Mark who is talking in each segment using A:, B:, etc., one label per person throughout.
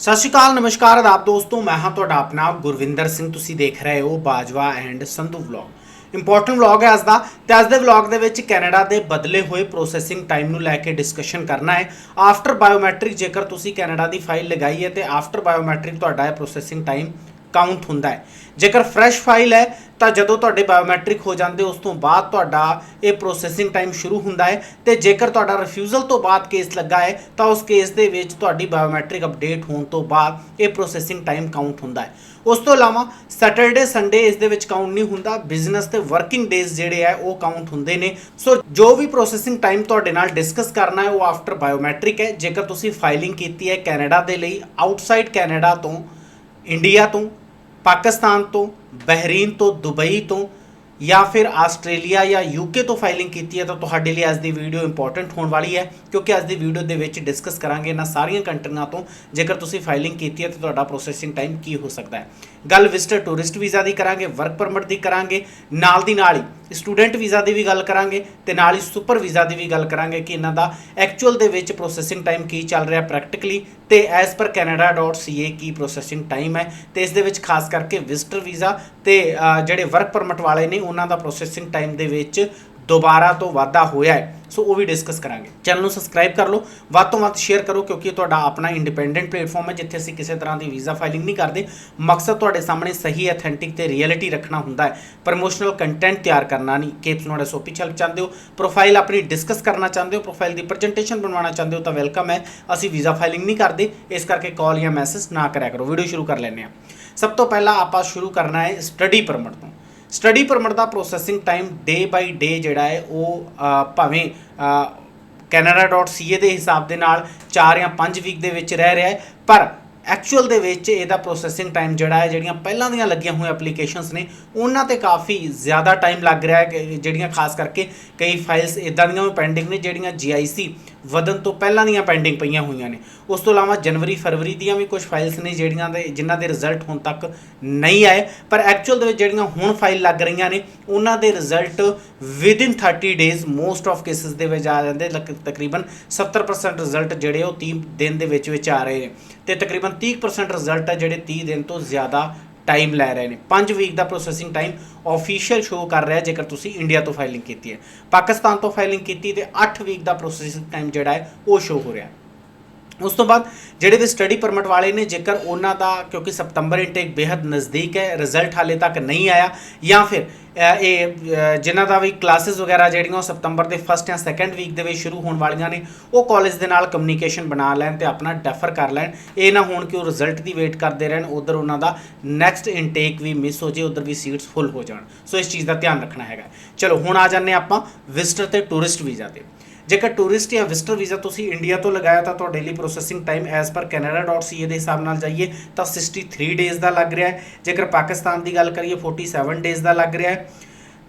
A: ਸਤਿ ਸ਼੍ਰੀ ਅਕਾਲ, ਨਮਸਕਾਰ, ਆਦਾਬ ਦੋਸਤੋ, ਮੈਂ ਹਾਂ ਤੁਹਾਡਾ ਆਪਣਾ ਗੁਰਵਿੰਦਰ ਸਿੰਘ। ਤੁਸੀਂ ਦੇਖ ਰਹੇ ਹੋ Bajwa and Sandhu vlog important vlog ਹੈ ਅੱਜ ਦਾ, ਤੇ ਅੱਜ ਦੇ ਵਲੌਗ ਦੇ ਵਿੱਚ ਕੈਨੇਡਾ ਦੇ ਬਦਲੇ ਹੋਏ ਪ੍ਰੋਸੈਸਿੰਗ ਟਾਈਮ ਨੂੰ ਲੈ ਕੇ ਡਿਸਕਸ਼ਨ ਕਰਨਾ ਹੈ। ਆਫਟਰ ਬਾਇਓਮੈਟ੍ਰਿਕ ਜੇਕਰ ਤੁਸੀਂ ਕੈਨੇਡਾ ਦੀ ਫਾਈਲ ਲਗਾਈ ਹੈ, ਤੇ ਆਫਟਰ ਬਾਇਓਮੈਟ੍ਰਿਕ ਤੁਹਾਡਾ ਇਹ ਪ੍ਰੋਸੈਸਿੰਗ ਟਾਈਮ ਕਾਊਂਟ ਹੁੰਦਾ ਹੈ। ਜੇਕਰ ਫਰੈਸ਼ ਫਾਈਲ ਹੈ, ਤਾਂ ਜਦੋਂ ਤੁਹਾਡੇ ਬਾਇਓਮੈਟ੍ਰਿਕ ਹੋ ਜਾਂਦੇ, ਉਸ ਤੋਂ ਬਾਅਦ ਤੁਹਾਡਾ ਇਹ ਪ੍ਰੋਸੈਸਿੰਗ ਟਾਈਮ ਸ਼ੁਰੂ ਹੁੰਦਾ ਹੈ ਤੇ ਜੇਕਰ ਤੁਹਾਡਾ ਰਿਫਿਊਜ਼ਲ ਤੋਂ ਬਾਅਦ ਕੇਸ ਲੱਗਾ ਹੈ, ਤਾਂ ਉਸ ਕੇਸ ਦੇ ਵਿੱਚ ਤੁਹਾਡੀ ਬਾਇਓਮੈਟ੍ਰਿਕ ਅਪਡੇਟ ਹੋਣ ਤੋਂ ਬਾਅਦ ਇਹ ਪ੍ਰੋਸੈਸਿੰਗ ਟਾਈਮ ਕਾਊਂਟ ਹੁੰਦਾ ਹੈ। ਉਸ ਤੋਂ ਇਲਾਵਾ ਸੈਟਰਡੇ ਸੰਡੇ ਇਸ ਦੇ ਵਿੱਚ ਕਾਊਂਟ ਨਹੀਂ ਹੁੰਦਾ ਬਿਜ਼ਨਸ ਤੇ ਵਰਕਿੰਗ ਡੇਜ਼ ਜਿਹੜੇ ਆ ਉਹ ਕਾਊਂਟ ਹੁੰਦੇ ਨੇ। ਸੋ ਜੋ ਵੀ ਪ੍ਰੋਸੈਸਿੰਗ ਟਾਈਮ ਤੁਹਾਡੇ ਨਾਲ ਡਿਸਕਸ ਕਰਨਾ ਹੈ, ਉਹ ਆਫਟਰ ਬਾਇਓਮੈਟ੍ਰਿਕ ਹੈ। ਜੇਕਰ ਤੁਸੀਂ ਫਾਈਲਿੰਗ ਕੀਤੀ ਹੈ ਕੈਨੇਡਾ ਦੇ ਲਈ ਆਊਟਸਾਈਡ ਕੈਨੇਡਾ ਤੋਂ ਇੰਡੀਆ ਤੋਂ ਪਾਕਿਸਤਾਨ ਤੋਂ, ਬਹਿਰੀਨ ਤੋਂ, ਦੁਬਈ ਤੋਂ ਜਾਂ ਫਿਰ ਆਸਟ੍ਰੇਲੀਆ ਜਾਂ ਯੂਕੇ ਤੋਂ ਫਾਈਲਿੰਗ ਕੀਤੀ ਹੈ ਤਾਂ ਤੁਹਾਡੇ ਲਈ ਅੱਜ ਦੀ ਵੀਡੀਓ ਇੰਪੋਰਟੈਂਟ ਹੋਣ ਵਾਲੀ ਹੈ ਕਿਉਂਕਿ ਅੱਜ ਦੀ ਵੀਡੀਓ ਦੇ ਵਿੱਚ ਡਿਸਕਸ ਕਰਾਂਗੇ ਇਹਨਾਂ ਸਾਰੀਆਂ ਕੰਟਰੀਆਂ ਤੋਂ। ਜੇਕਰ ਤੁਸੀਂ ਫਾਈਲਿੰਗ ਕੀਤੀ ਹੈ ਤਾਂ ਤੁਹਾਡਾ ਪ੍ਰੋਸੈਸਿੰਗ ਟਾਈਮ ਕੀ ਹੋ ਸਕਦਾ ਹੈ। ਗੱਲ ਵਿਜ਼ਟਰ ਟੂਰਿਸਟ ਵੀਜ਼ਾ ਦੀ ਕਰਾਂਗੇ ਵਰਕ ਪਰਮਿਟ ਦੀ ਕਰਾਂਗੇ, ਨਾਲ ਦੀ ਨਾਲ ਹੀ ਸਟੂਡੈਂਟ ਵੀਜ਼ਾ ਦੀ ਵੀ ਗੱਲ ਕਰਾਂਗੇ ਤੇ ਨਾਲ ਹੀ ਸੁਪਰ ਵੀਜ਼ਾ ਦੀ ਵੀ ਗੱਲ ਕਰਾਂਗੇ ਕਿ ਇਹਨਾਂ ਦਾ ਐਕਚੁਅਲ ਦੇ ਵਿੱਚ ਪ੍ਰੋਸੈਸਿੰਗ ਟਾਈਮ ਕੀ ਚੱਲ ਰਿਹਾ ਪ੍ਰੈਕਟੀਕਲੀ ਤੇ ਐਸ ਪਰ canada.ca ਕੀ ਪ੍ਰੋਸੈਸਿੰਗ ਟਾਈਮ ਹੈ ਤੇ ਇਸ ਦੇ ਵਿੱਚ ਖਾਸ ਕਰਕੇ ਵਿਜ਼ਟਰ ਵੀਜ਼ਾ ਤੇ ਜਿਹੜੇ ਵਰਕ ਪਰਮਿਟ ਵਾਲੇ ਨੇ ਉਹਨਾਂ ਦਾ ਪ੍ਰੋਸੈਸਿੰਗ ਟਾਈਮ ਦੇ ਵਿੱਚ ਦੁਬਾਰਾ ਤੋਂ ਵਾਧਾ ਹੋਇਆ ਹੈ। ਸੋ ਉਹ ਵੀ ਡਿਸਕਸ ਕਰਾਂਗੇ। ਚੈਨਲ ਨੂੰ ਸਬਸਕ੍ਰਾਈਬ ਕਰ ਲਓ। ਵੱਧ ਤੋਂ ਵੱਧ ਸ਼ੇਅਰ ਕਰੋ ਕਿਉਂਕਿ ਇਹ ਤੁਹਾਡਾ ਆਪਣਾ ਇੰਡੀਪੈਂਡੈਂਟ ਪਲੇਟਫਾਰਮ ਹੈ, ਜਿੱਥੇ ਅਸੀਂ ਕਿਸੇ ਤਰ੍ਹਾਂ ਦੀ ਵੀਜ਼ਾ ਫਾਈਲਿੰਗ ਨਹੀਂ ਕਰਦੇ। ਮਕਸਦ ਤੁਹਾਡੇ ਸਾਹਮਣੇ ਸਹੀ ਅਥੈਂਟਿਕ ਤੇ ਰਿਐਲਿਟੀ ਰੱਖਣਾ ਹੁੰਦਾ ਹੈ। ਪ੍ਰੋਮੋਸ਼ਨਲ ਕੰਟੈਂਟ ਤਿਆਰ ਕਰਨਾ ਨਹੀਂ। ਕੇਪਸ ਨੋਟ ਐਸਓਪੀ ਚੱਲ ਚਾਹੁੰਦੇ ਹੋ। ਪ੍ਰੋਫਾਈਲ ਆਪਣੀ ਡਿਸਕਸ ਕਰਨਾ ਚਾਹੁੰਦੇ ਹੋ। ਪ੍ਰੋਫਾਈਲ ਦੀ ਪ੍ਰੈਜੈਂਟੇਸ਼ਨ ਬਣਵਾਉਣਾ ਚਾਹੁੰਦੇ ਹੋ ਤਾਂ ਵੈਲਕਮ ਹੈ। ਅਸੀਂ ਵੀਜ਼ਾ ਫਾਈਲਿੰਗ ਨਹੀਂ ਕਰਦੇ। ਇਸ ਕਰਕੇ ਕਾਲ ਜਾਂ ਮੈਸੇਜ ਨਾ ਕਰਿਆ ਕਰੋ। ਵੀਡੀਓ ਸ਼ੁਰੂ ਕਰ ਲੈਂਦੇ ਹਾਂ। ਸਭ ਤੋਂ ਪਹਿਲਾਂ ਆਪਾਂ ਸ਼ੁਰੂ ਕਰਨਾ ਹੈ ਸਟੱਡੀ ਪਰਮਿਟ ਤੋਂ। Study permit the processing time day by day ਜਿਹੜਾ ਹੈ ਉਹ ਅ, ਭਾਵੇਂ ਅ, canada.ca ਦੇ ਹਿਸਾਬ ਦੇ ਨਾਲ 4 ਜਾਂ 5 ਵੀਕ ਦੇ ਵਿੱਚ ਰਹਿ ਰਿਹਾ ਹੈ ਪਰ ਐਕਚੁਅਲ ਦੇ ਵਿੱਚ ਇਹਦਾ ਪ੍ਰੋਸੈਸਿੰਗ ਟਾਈਮ ਜਿਹੜਾ ਹੈ ਜਿਹੜੀਆਂ ਪਹਿਲਾਂ ਦੀਆਂ ਲੱਗੀਆਂ ਹੋਈਆਂ ਐਪਲੀਕੇਸ਼ਨਸ ਨੇ ਉਹਨਾਂ ਤੇ ਕਾਫੀ ਜ਼ਿਆਦਾ ਟਾਈਮ ਲੱਗ ਰਿਹਾ ਹੈ ਜਿਹੜੀਆਂ ਖਾਸ ਕਰਕੇ ਕਈ ਫਾਈਲਸ ਇਦਾਂ ਦੀਆਂ ਵੀ ਪੈਂਡਿੰਗ ਨੇ ਜਿਹੜੀਆਂ GIC ਵਧਣ ਤੋਂ ਪਹਿਲਾਂ ਦੀਆਂ ਪੈਂਡਿੰਗ ਪਈਆਂ ਹੋਈਆਂ ਨੇ। ਉਸ ਤੋਂ ਇਲਾਵਾ ਜਨਵਰੀ, ਫਰਵਰੀ ਦੀਆਂ ਵੀ ਕੁਝ ਫਾਈਲਸ ਨੇ ਜਿਹੜੀਆਂ ਦੇ ਜਿਨ੍ਹਾਂ ਦੇ ਰਿਜ਼ਲਟ ਹੁਣ ਤੱਕ ਨਹੀਂ ਆਏ। ਪਰ ਐਕਚੁਅਲ ਦੇ ਵਿੱਚ ਜਿਹੜੀਆਂ ਹੁਣ ਫਾਈਲ ਲੱਗ ਰਹੀਆਂ ਨੇ, ਉਹਨਾਂ ਦੇ result within 30 days most of cases ਦੇ ਵਿੱਚ ਆ ਜਾਂਦੇ। ਲਕ- ਤਕਰੀਬਨ 70% ਰਿਜ਼ਲਟ ਜਿਹੜੇ ਉਹ 30 ਦਿਨ ਦੇ ਵਿੱਚ ਵਿੱਚ ਆ ਰਹੇ ਨੇ। ਤੇ ਤਕਰੀਬਨ 30% ਰਿਜ਼ਲਟ ਆ ਜਿਹੜੇ 30 ਦਿਨ ਤੋਂ ਜ਼ਿਆਦਾ ਟਾਈਮ ਲੈ ਰਹੇ ਨੇ। 5 ਵੀਕ ਦਾ ਪ੍ਰੋਸੈਸਿੰਗ ਟਾਈਮ ਆਫੀਸ਼ੀਅਲ ਸ਼ੋ ਕਰ ਰਿਹਾ ਜੇਕਰ ਤੁਸੀਂ ਇੰਡੀਆ ਤੋਂ ਫਾਈਲਿੰਗ ਕੀਤੀ ਹੈ। ਪਾਕਿਸਤਾਨ ਤੋਂ ਫਾਈਲਿੰਗ ਕੀਤੀ ਤੇ 8 ਵੀਕ ਦਾ ਪ੍ਰੋਸੈਸਿੰਗ ਟਾਈਮ ਜਿਹੜਾ ਹੈ, ਉਹ ਸ਼ੋ ਹੋ ਰਿਹਾ ਹੈ। ਉਸ ਤੋਂ ਬਾਅਦ ਜਿਹੜੇ ਵੀ ਸਟੱਡੀ ਪਰਮਿਟ ਵਾਲੇ ਨੇ ਜੇਕਰ ਉਹਨਾਂ ਦਾ ਕਿਉਂਕਿ ਸਤੰਬਰ ਇਨਟੇਕ ਬੇहद ਨਜ਼ਦੀਕ ਹੈ ਰਿਜ਼ਲਟ ਹਾਲੇ ਤੱਕ ਨਹੀਂ ਆਇਆ ਜਾਂ ਫਿਰ ਇਹ ਅ, ਜਿਨ੍ਹਾਂ ਦਾ ਵੀ ਕਲਾਸਿਸ ਵਗੈਰਾ ਜਿਹੜੀਆਂ ਉਹ ਸਤੰਬਰ ਦੇ ਫਸਟ ਜਾਂ ਸੈਕੰਡ ਵੀਕ ਦੇ ਵਿੱਚ ਸ਼ੁਰੂ ਹੋਣ ਵਾਲੀਆਂ ਨੇ ਉਹ ਕਾਲਜ ਦੇ ਨਾਲ ਕਮਿਊਨੀਕੇਸ਼ਨ ਬਣਾ ਲੈਣ ਤੇ ਆਪਣਾ ਡੈਫਰ ਕਰ ਲੈਣ। ਇਹ ਨਾ ਹੋਣ ਕਿ ਉਹ ਰਿਜ਼ਲਟ ਦੀ ਵੇਟ ਕਰਦੇ ਰਹਿਣ ਉਧਰ ਉਹਨਾਂ ਦਾ ਨੈਕਸਟ ਇਨਟੇਕ ਵੀ ਮਿਸ ਹੋ ਜੇ ਉਧਰ ਵੀ ਸੀਟਸ ਫੁੱਲ ਹੋ ਜਾਣ। ਸੋ ਇਸ ਚੀਜ਼ ਦਾ ਧਿਆਨ ਰੱਖਣਾ ਹੈਗਾ। ਚਲੋ ਹੁਣ ਆ ਜਾਂਦੇ ਆਪਾਂ ਵਿਜ਼ਟਰ ਤੇ ਟੂਰਿਸਟ ਵੀਜ਼ਾ ਤੇ। ਜੇਕਰ ਟੂਰਿਸਟ ਜਾਂ ਵਿਜ਼ਟਰ ਵੀਜ਼ਾ ਤੁਸੀਂ ਇੰਡੀਆ ਤੋਂ ਲਗਾਇਆ ਤਾਂ ਤੁਹਾਡੇ ਲਈ processing time as per canada.ca ਦੇ ਹਿਸਾਬ ਨਾਲ ਜਾਈਏ ਤਾਂ 63 ਡੇਜ਼ ਦਾ ਲੱਗ ਰਿਹਾ ਹੈ। ਜੇਕਰ ਪਾਕਿਸਤਾਨ ਦੀ ਗੱਲ ਕਰੀਏ 47 ਡੇਜ਼ ਦਾ ਲੱਗ ਰਿਹਾ ਹੈ।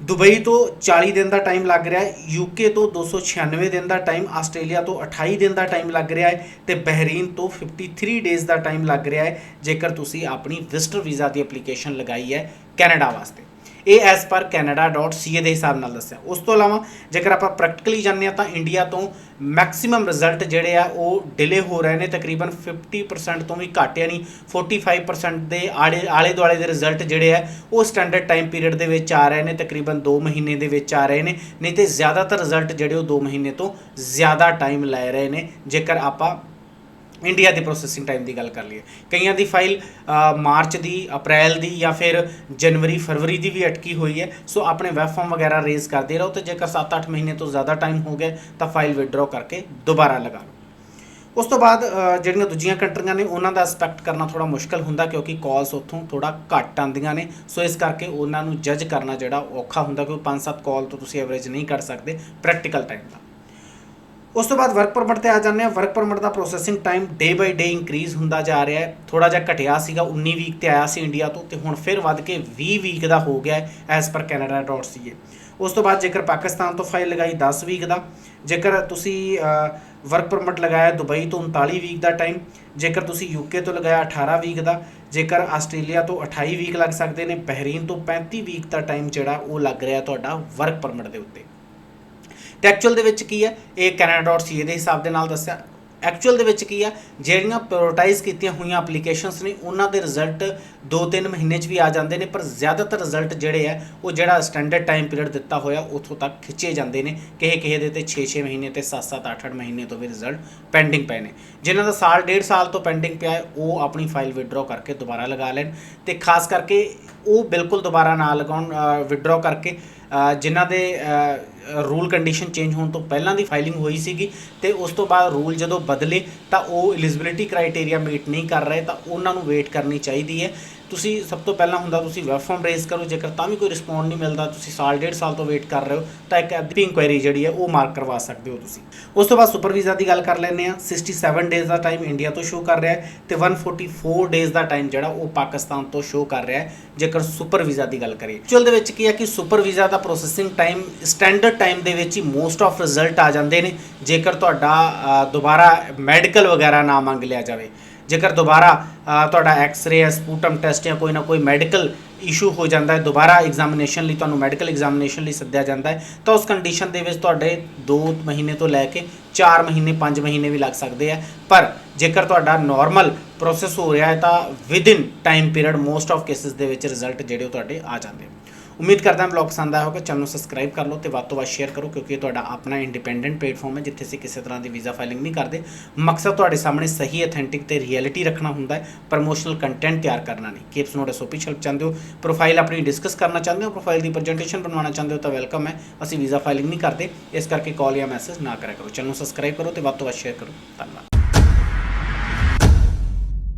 A: ਦੁਬਈ ਤੋਂ 40 ਦਿਨ ਦਾ ਟਾਈਮ ਲੱਗ ਰਿਹਾ ਹੈ। ਯੂਕੇ ਤੋਂ 296 ਦਿਨ ਦਾ ਟਾਈਮ ਆਸਟ੍ਰੇਲੀਆ ਤੋਂ 28 ਦਿਨ ਦਾ ਟਾਈਮ ਲੱਗ ਰਿਹਾ ਹੈ ਤੇ ਬਹਿਰੀਨ ਤੋਂ 53 ਡੇਜ਼ ਦਾ ਟਾਈਮ ਲੱਗ ਰਿਹਾ ਹੈ। ਜੇਕਰ ਤੁਸੀਂ ਆਪਣੀ ਵਿਜ਼ਟਰ ਵੀਜ਼ਾ ਦੀ ਐਪਲੀਕੇਸ਼ਨ ਲਗਾਈ ਹੈ ਕੈਨੇਡਾ ਵਾਸਤੇ। ਇਹ ਐਸ ਪਰ canada.ca ਦੇ ਹਿਸਾਬ ਨਾਲ ਦੱਸਿਆ। ਉਸ ਤੋਂ ਇਲਾਵਾ ਜੇਕਰ ਆਪਾਂ ਪ੍ਰੈਕਟੀਕਲੀ ਜਾਣਦੇ ਆ ਤਾਂ ਇੰਡੀਆ ਤੋਂ ਮੈਕਸਿਮਮ ਰਿਜ਼ਲਟ ਜਿਹੜੇ ਆ ਉਹ ਡਿਲੇ ਹੋ ਰਹੇ ਨੇ, ਤਕਰੀਬਨ 50% ਤੋਂ ਵੀ ਘੱਟ, ਯਾਨੀ 45% ਦੇ ਆਲੇ ਆਲੇ ਦੁਆਲੇ ਦੇ ਰਿਜ਼ਲਟ ਜਿਹੜੇ ਆ, ਉਹ ਸਟੈਂਡਰਡ ਟਾਈਮ ਪੀਰੀਅਡ ਦੇ ਵਿੱਚ ਆ ਰਹੇ ਨੇ, ਤਕਰੀਬਨ 2 ਮਹੀਨੇ ਦੇ ਵਿੱਚ ਆ ਰਹੇ ਨੇ, ਨਹੀਂ ਤੇ ਜ਼ਿਆਦਾਤਰ ਰਿਜ਼ਲਟ ਜਿਹੜੇ ਉਹ 2 ਮਹੀਨੇ ਤੋਂ ਜ਼ਿਆਦਾ ਟਾਈਮ ਲੈ ਰਹੇ ਨੇ, ਜੇਕਰ ਆਪਾਂ ਇੰਡੀਆ ਦੀ ਪ੍ਰੋਸੈਸਿੰਗ ਟਾਈਮ ਦੀ ਗੱਲ ਕਰ ਲਈਏ। ਕਈਆਂ ਦੀ ਫਾਈਲ ਮਾਰਚ ਦੀ, ਅਪ੍ਰੈਲ ਦੀ ਜਾਂ ਫਿਰ ਜਨਵਰੀ, ਫਰਵਰੀ ਦੀ ਵੀ ਅਟਕੀ ਹੋਈ ਹੈ। ਸੋ ਆਪਣੇ ਵੈਬ ਫਾਰਮ ਵਗੈਰਾ ਰੇਜ਼ ਕਰਦੇ ਰਹੋ ਤੇ ਜੇਕਰ 7-8 ਮਹੀਨੇ ਤੋਂ ਜ਼ਿਆਦਾ ਟਾਈਮ ਹੋ ਗਿਆ, ਤਾਂ ਫਾਈਲ ਵਿਡਰਾਅ ਕਰਕੇ ਦੁਬਾਰਾ ਲਗਾ ਲਓ। ਉਸ ਤੋਂ ਬਾਅਦ ਜਿਹੜੀਆਂ ਦੂਜੀਆਂ ਕੰਟਰੀਆਂ ਨੇ, ਉਹਨਾਂ ਦਾ ਐਸਪੈਕਟ ਕਰਨਾ ਥੋੜਾ ਮੁਸ਼ਕਲ ਹੁੰਦਾ ਕਿਉਂਕਿ ਕਾਲਸ ਉੱਥੋਂ ਥੋੜਾ ਘੱਟ ਆਉਂਦੀਆਂ ਨੇ। ਸੋ ਇਸ ਕਰਕੇ ਉਹਨਾਂ ਨੂੰ ਜੱਜ ਕਰਨਾ ਜਿਹੜਾ ਔਖਾ ਹੁੰਦਾ ਕਿਉਂਕਿ 5-7 ਕਾਲ ਤੋਂ ਤੁਸੀਂ ਐਵਰੇਜ ਨਹੀਂ ਕਰ ਸਕਦੇ ਪ੍ਰੈਕਟੀਕਲ ਟਾਈਮ ਦਾ। ਉਸ ਤੋਂ ਬਾਅਦ ਵਰਕ ਪਰਮਿਟ ਤੇ ਆ ਜਾਂਦੇ ਆ work permit the processing time day by day increase ਹੁੰਦਾ ਜਾ ਰਿਹਾ ਹੈ। ਥੋੜਾ ਜਿਹਾ ਘਟਿਆ ਸੀਗਾ 19 ਵੀਕ ਤੇ ਆਇਆ ਸੀ ਇੰਡੀਆ ਤੋਂ ਤੇ ਹੁਣ ਫਿਰ ਵੱਧ ਕੇ 20 ਵੀਕ ਦਾ ਹੋ ਗਿਆ ਹੈ ਐਸ ਪਰ canada.ca ਉਸ ਤੋਂ ਬਾਅਦ ਜੇਕਰ ਪਾਕਿਸਤਾਨ ਤੋਂ ਫਾਈਲ ਲਗਾਈ 10 ਵੀਕ ਦਾ, ਜੇਕਰ ਤੁਸੀਂ ਵਰਕ ਪਰਮਿਟ ਲਗਾਇਆ ਦੁਬਈ ਤੋਂ 39 ਵੀਕ ਦਾ ਟਾਈਮ ਜੇਕਰ ਤੁਸੀਂ ਯੂਕੇ ਤੋਂ ਲਗਾਇਆ 18 ਵੀਕ ਦਾ, ਜੇਕਰ ਆਸਟ੍ਰੇਲੀਆ ਤੋਂ 28 ਵੀਕ ਲੱਗ ਸਕਦੇ ਨੇ, ਬਹਿਰੀਨ ਤੋਂ 35 ਵੀਕ ਦਾ ਟਾਈਮ ਜਿਹੜਾ ਉਹ ਲੱਗ ਰਿਹਾ ਤੁਹਾਡਾ ਵਰਕ ਪਰਮਿਟ ਦੇ ਉੱਤੇ। ਤੇ ਐਕਚੁਅਲ ਦੇ ਵਿੱਚ ਕੀ ਹੈ? ਇਹ canada.ca ਦੇ ਹਿਸਾਬ ਦੇ ਨਾਲ ਦੱਸਿਆ। ਐਕਚੁਅਲ ਦੇ ਵਿੱਚ ਕੀ ਆ ਜਿਹੜੀਆਂ ਪ੍ਰਾਇੋਰਟਾਈਜ਼ ਕੀਤੀਆਂ ਹੋਈਆਂ ਐਪਲੀਕੇਸ਼ਨਸ ਨੇ, ਉਹਨਾਂ ਦੇ ਰਿਜ਼ਲਟ 2-3 ਮਹੀਨੇ 'ਚ ਵੀ ਆ ਜਾਂਦੇ ਨੇ, ਪਰ ਜ਼ਿਆਦਾਤਰ ਰਿਜ਼ਲਟ ਜਿਹੜੇ ਆ ਉਹ ਜਿਹੜਾ ਸਟੈਂਡਰਡ ਟਾਈਮ ਪੀਰੀਅਡ ਦਿੱਤਾ ਹੋਇਆ, ਉੱਥੋਂ ਤੱਕ ਖਿੱਚੇ ਜਾਂਦੇ ਨੇ। ਕਿਸੇ ਕਿਸੇ ਦੇ ਤੇ 6-6 ਮਹੀਨੇ ਤੇ 7-7 8-8 ਮਹੀਨੇ ਤੋਂ ਵੀ ਰਿਜ਼ਲਟ ਪੈਂਡਿੰਗ ਪਏ ਨੇ। ਜਿਨ੍ਹਾਂ ਦਾ ਸਾਲ, ਡੇਢ ਸਾਲ ਤੋਂ ਪੈਂਡਿੰਗ ਪਿਆ ਉਹ ਆਪਣੀ ਫਾਈਲ ਵਿਡਰਾਅ ਕਰਕੇ ਦੁਬਾਰਾ ਲਗਾ ਲੈਣ। ਤੇ ਖਾਸ ਕਰਕੇ ਉਹ ਬਿਲਕੁਲ ਦੁਬਾਰਾ ਨਾ ਲਗਾਉਣ ਵਿਡਰਾਅ ਕਰਕੇ ਜਿਨ੍ਹਾਂ ਦੇ ਰੂਲ ਕੰਡੀਸ਼ਨ ਚੇਂਜ ਹੋਣ ਤੋਂ ਪਹਿਲਾਂ ਦੀ ਫਾਈਲਿੰਗ ਹੋਈ ਸੀਗੀ ਤੇ ਉਸ ਤੋਂ ਬਾਅਦ ਰੂਲ ਜਦੋਂ ਬਦਲੇ ਤਾਂ ਉਹ ਐਲੀਜੀਬਿਲਿਟੀ ਕ੍ਰਾਈਟੇਰੀਆ ਮੀਟ ਨਹੀਂ ਕਰ ਰਹੇ ਤਾਂ ਉਹਨਾਂ ਨੂੰ ਵੇਟ ਕਰਨੀ ਚਾਹੀਦੀ ਹੈ। ਤੁਸੀਂ ਸਭ ਤੋਂ ਪਹਿਲਾਂ ਹੁੰਦਾ ਤੁਸੀਂ ਵੈਬ ਫਾਰਮ ਰੇਜ਼ ਕਰੋ, ਜੇਕਰ ਤਾਂ ਵੀ ਕੋਈ ਰਿਸਪੌਂਡ ਨਹੀਂ ਮਿਲਦਾ, ਤੁਸੀਂ ਸਾਲ, ਡੇਢ ਸਾਲ ਤੋਂ ਵੇਟ ਕਰ ਰਹੇ ਹੋ, ਤਾਂ ਇੱਕ ਐਪੀ ਇਨਕੁਆਇਰੀ ਜਿਹੜੀ ਹੈ ਉਹ ਮਾਰਕ ਕਰਵਾ ਸਕਦੇ ਹੋ ਤੁਸੀਂ। ਉਸ ਤੋਂ ਬਾਅਦ ਸੁਪਰ ਵੀਜ਼ਾ ਦੀ ਗੱਲ ਕਰ ਲੈਂਦੇ ਆ 67 ਡੇਜ਼ ਦਾ ਟਾਈਮ ਇੰਡੀਆ ਤੋਂ ਸ਼ੋ ਕਰ ਰਿਹਾ ਹੈ ਤੇ 144 ਡੇਜ਼ ਦਾ ਟਾਈਮ ਜਿਹੜਾ ਉਹ ਪਾਕਿਸਤਾਨ ਤੋਂ ਸ਼ੋ ਕਰ ਰਿਹਾ ਹੈ, ਜੇਕਰ ਸੁਪਰ ਵੀਜ਼ਾ ਦੀ ਗੱਲ ਕਰੀਏ। ਐਕਚੁਅਲ ਦੇ ਵਿੱਚ ਕੀ ਹੈ ਕਿ ਸੁਪਰ ਵੀਜ਼ਾ ਦਾ ਪ੍ਰੋਸੈਸਿੰਗ ਟਾਈਮ ਸਟੈਂਡਰਡ ਟਾਈਮ ਦੇ ਵਿੱਚ ਹੀ ਮੋਸਟ ਆਫ ਰਿਜ਼ਲਟ ਆ ਜਾਂਦੇ ਨੇ, ਜੇਕਰ ਤੁਹਾਡਾ ਦੁਬਾਰਾ ਮੈਡੀਕਲ ਵਗੈਰਾ ਨਾ ਮੰਗ ਲਿਆ ਜਾਵੇ। ਜੇਕਰ ਦੁਬਾਰਾ ਤੁਹਾਡਾ ਐਕਸ-ਰੇ ਜਾਂ ਸਪੂਟਮ ਟੈਸਟ ਜਾਂ ਕੋਈ ਨਾ ਕੋਈ ਮੈਡੀਕਲ ਇਸ਼ੂ ਹੋ ਜਾਂਦਾ ਹੈ, ਦੁਬਾਰਾ ਐਗਜ਼ਾਮੀਨੇਸ਼ਨ ਲਈ ਤੁਹਾਨੂੰ ਮੈਡੀਕਲ ਐਗਜ਼ਾਮੀਨੇਸ਼ਨ ਲਈ ਸੱਦਿਆ ਜਾਂਦਾ ਹੈ, ਤਾਂ ਉਸ ਕੰਡੀਸ਼ਨ ਦੇ ਵਿੱਚ ਤੁਹਾਡੇ 2 ਮਹੀਨੇ ਤੋਂ ਲੈ ਕੇ 4 ਮਹੀਨੇ 5 ਮਹੀਨੇ ਵੀ ਲੱਗ ਸਕਦੇ ਆ ਪਰ ਜੇਕਰ ਤੁਹਾਡਾ ਨਾਰਮਲ ਪ੍ਰੋਸੈਸ ਹੋ ਰਿਹਾ ਹੈ, ਤਾਂ within time period most of cases ਦੇ ਵਿੱਚ ਰਿਜ਼ਲਟ ਜਿਹੜੇ ਉਹ ਤੁਹਾਡੇ ਆ ਜਾਂਦੇ ਉਮੀਦ ਕਰਦਾ ਹਾਂ ਬਲੌਗ ਪਸੰਦ ਆਇਆ ਹੋਵੇਗਾ ਚੈਨਲ ਨੂੰ ਸਬਸਕ੍ਰਾਈਬ ਕਰ ਲਓ ਤੇ ਵੱਧ ਤੋਂ ਵੱਧ ਸ਼ੇਅਰ ਕਰੋ, ਕਿਉਂਕਿ ਇਹ ਤੁਹਾਡਾ ਆਪਣਾ ਇੰਡੀਪੈਂਡੈਂਟ ਪਲੇਟਫਾਰਮ ਹੈ, ਜਿੱਥੇ ਅਸੀਂ ਕਿਸੇ ਤਰ੍ਹਾਂ ਦੀ ਵੀਜ਼ਾ ਫਾਈਲਿੰਗ ਨਹੀਂ ਕਰਦੇ। ਮਕਸਦ ਤੁਹਾਡੇ ਸਾਹਮਣੇ ਸਹੀ ਅਥੈਂਟਿਕ ਤੇ ਰਿਐਲਿਟੀ ਰੱਖਣਾ ਹੁੰਦਾ ਹੈ ਪ੍ਰਮੋਸ਼ਨਲ ਕੰਟੈਂਟ ਤਿਆਰ ਕਰਨਾ ਨਹੀਂ। ਕਿਪਸ ਨੋਟ ਐਸਓਪੀ ਹੈਲਪ ਚਾਹੁੰਦੇ ਹੋ ਪ੍ਰੋਫਾਈਲ ਆਪਣੀ ਡਿਸਕਸ ਕਰਨਾ ਚਾਹੁੰਦੇ ਹੋ ਪ੍ਰੋਫਾਈਲ ਦੀ ਪ੍ਰੈਜੈਂਟੇਸ਼ਨ ਬਣਵਾਉਣਾ ਚਾਹੁੰਦੇ ਹੋ, ਤਾਂ ਵੈਲਕਮ ਹੈ। ਅਸੀਂ ਵੀਜ਼ਾ ਫਾਈਲਿੰਗ ਨਹੀਂ ਕਰਦੇ, ਇਸ ਕਰਕੇ ਕਾਲ ਜਾਂ ਮੈਸੇਜ ਨਾ ਕਰਿਆ ਕਰੋ। ਚੈਨਲ ਨੂੰ ਸਬਸਕ੍ਰਾਈਬ ਕਰੋ ਤੇ ਵੱਧ ਤੋਂ ਵੱਧ ਸ਼ੇਅਰ ਕਰੋ। ਧੰਨਵਾਦ।